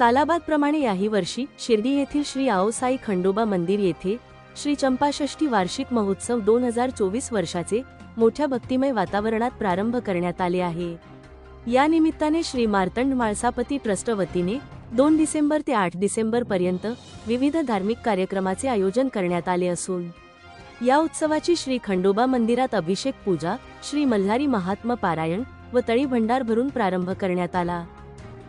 सालाबादप्रमाणे याही वर्षी शिर्डी येथील श्री आओसाई खंडोबा मंदिर येथे श्री चंपाषष्ठी वार्षिक महोत्सव दोन हजार चोवीस वर्षाचे मोठ्या भक्तिमय वातावरणात प्रारंभ करण्यात आले आहे. या निमित्ताने श्री मार्तंड माळसापती ट्रस्ट वतीने दोन डिसेंबर ते आठ डिसेंबर पर्यंत विविध धार्मिक कार्यक्रमाचे आयोजन करण्यात आले असून या उत्सवाची श्री खंडोबा मंदिरात अभिषेक पूजा श्री मल्हारी महात्म पारायण व तळी भंडार भरून प्रारंभ करण्यात आला.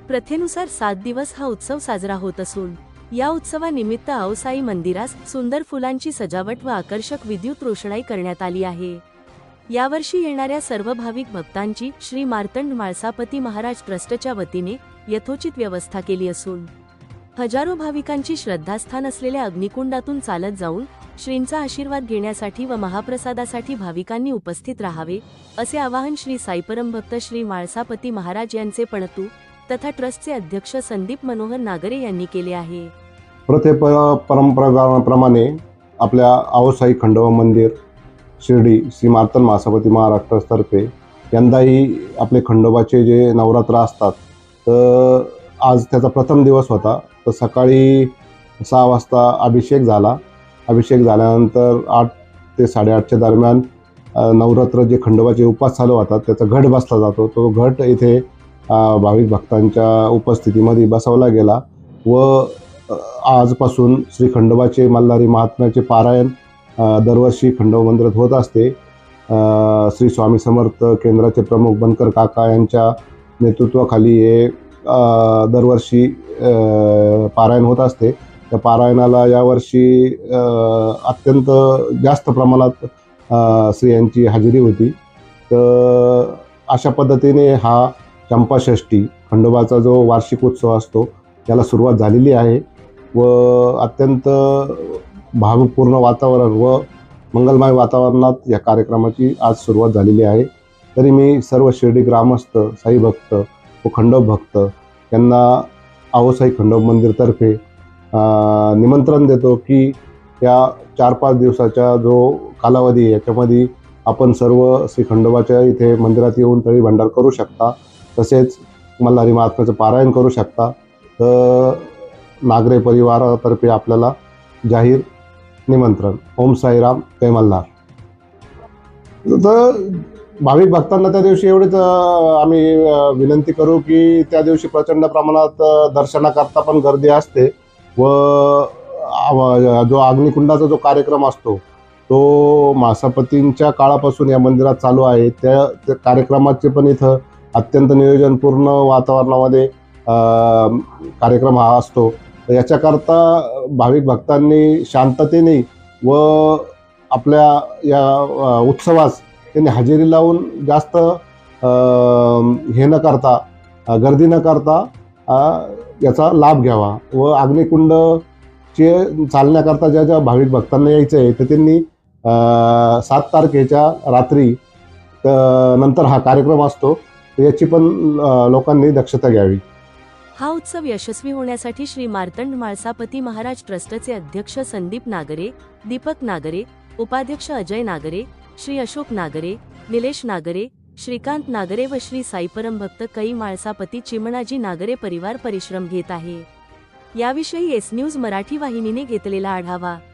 प्रथेनुसार सात दिवस हा उत्सव साजरा होत असून या उत्सवानिमित्त औसाई मंदिरास सुंदर फुलांची सजावट व आकर्षक विद्युत रोषणाई करण्यात आली आहे. यावर्षी येणाऱ्या सर्व भाविक भक्तांची श्री मार्तंड माळसापती महाराज ट्रस्टच्या वतीने यथोचित व्यवस्था केली असून हजारो भाविकांची श्रद्धास्थान असलेल्या अग्निकुंडातून चालत जाऊन श्रींचा आशीर्वाद घेण्यासाठी व महाप्रसादासाठी भाविकांनी उपस्थित राहावे असे आवाहन श्री साईपरम भक्त श्री माळसापती महाराज यांचे पणतू तथा ट्रस्टचे अध्यक्ष संदीप मनोहर नागरे यांनी केले आहे. प्रथे परंपराप्रमाणे आपल्या आवसाई खंडोबा मंदिर शिर्डी श्री मार्तन महासपती महाराष्ट्रातर्फे यंदाही आपले खंडोबाचे जे नवरात्र असतात तर आज त्याचा प्रथम दिवस होता. तर सकाळी सहा वाजता अभिषेक झाला. अभिषेक झाल्यानंतर आठ ते साडेआठच्या दरम्यान नवरात्र जे खंडोबाचे उपास चालू होतात त्याचा घट बसला जातो. तो घट इथे भाविक भक्तांच्या उपस्थितीमध्ये बसवला गेला व आजपासून श्री खंडोबाचे मल्हारी महात्म्याचे पारायण दरवर्षी खंडोबा मंदिरात होत असते. श्री स्वामी समर्थ केंद्राचे प्रमुख बनकर काका यांच्या नेतृत्वाखाली हे दरवर्षी पारायण होत असते. त्या पारायणाला यावर्षी अत्यंत जास्त प्रमाणात स्त्रियांची हजेरी होती. तर अशा पद्धतीने हा चंपाषष्ठी खंडोबाचा जो वार्षिक उत्सव असतो त्याला सुरुवात झालेली आहे व अत्यंत भावपूर्ण वातावरण व मंगलमय वातावरणात या कार्यक्रमाची आज सुरुवात झालेली आहे. तरी मी सर्व शिर्डी ग्रामस्थ साई भक्त व खंडोब भक्त यांना आहोसाई खंडोब मंदिरतर्फे निमंत्रण देतो की या चार पाच दिवसाचा जो कालावधी याच्यामध्ये आपण सर्व श्री खंडोबाच्या इथे मंदिरात येऊन तळी भंडार करू शकता. तसेच मल्हारी महात्म्याचं पारायण करू शकता. तर नागरे परिवारातर्फे आपल्याला जाहीर निमंत्रण. ओम साईराम ते मल्हार. तर भाविक भक्तांना त्या दिवशी एवढीच आम्ही विनंती करू की त्या दिवशी प्रचंड प्रमाणात दर्शनाकरता पण गर्दी असते व जो अग्निकुंडाचा जो कार्यक्रम असतो तो मासापतींच्या काळापासून या मंदिरात चालू आहे. त्या कार्यक्रमाचे पण इथं अत्यंत नियोजनपूर्ण वातावरणामध्ये कार्यक्रम हा असतो. याच्याकरता भाविक भक्तांनी शांततेने व आपल्या या उत्सवास त्यांनी हजेरी लावून जास्त हे न करता गर्दी न करता याचा लाभ घ्यावा व अग्निकुंडचे चालण्याकरता ज्या ज्या भाविक भक्तांना यायचं आहे तर त्यांनी सात तारखेच्या रात्री नंतर हा कार्यक्रम असतो. याची पण लोकांनी दक्षता घ्यावी. हा उत्सव यशस्वी होण्यासाठी श्री मार्तंड माळसापती महाराज ट्रस्टचे अध्यक्ष संदीप नागरे दीपक नागरे उपाध्यक्ष अजय नागरे श्री अशोक नागरे निलेश नागरे श्रीकांत नागरे व श्री साईपरम भक्त कई माळसापती चिमणाजी नागरे परिवार परिश्रम घेत आहे. याविषयी एस न्यूज मराठी वाहिनीने घेतलेला आढावा.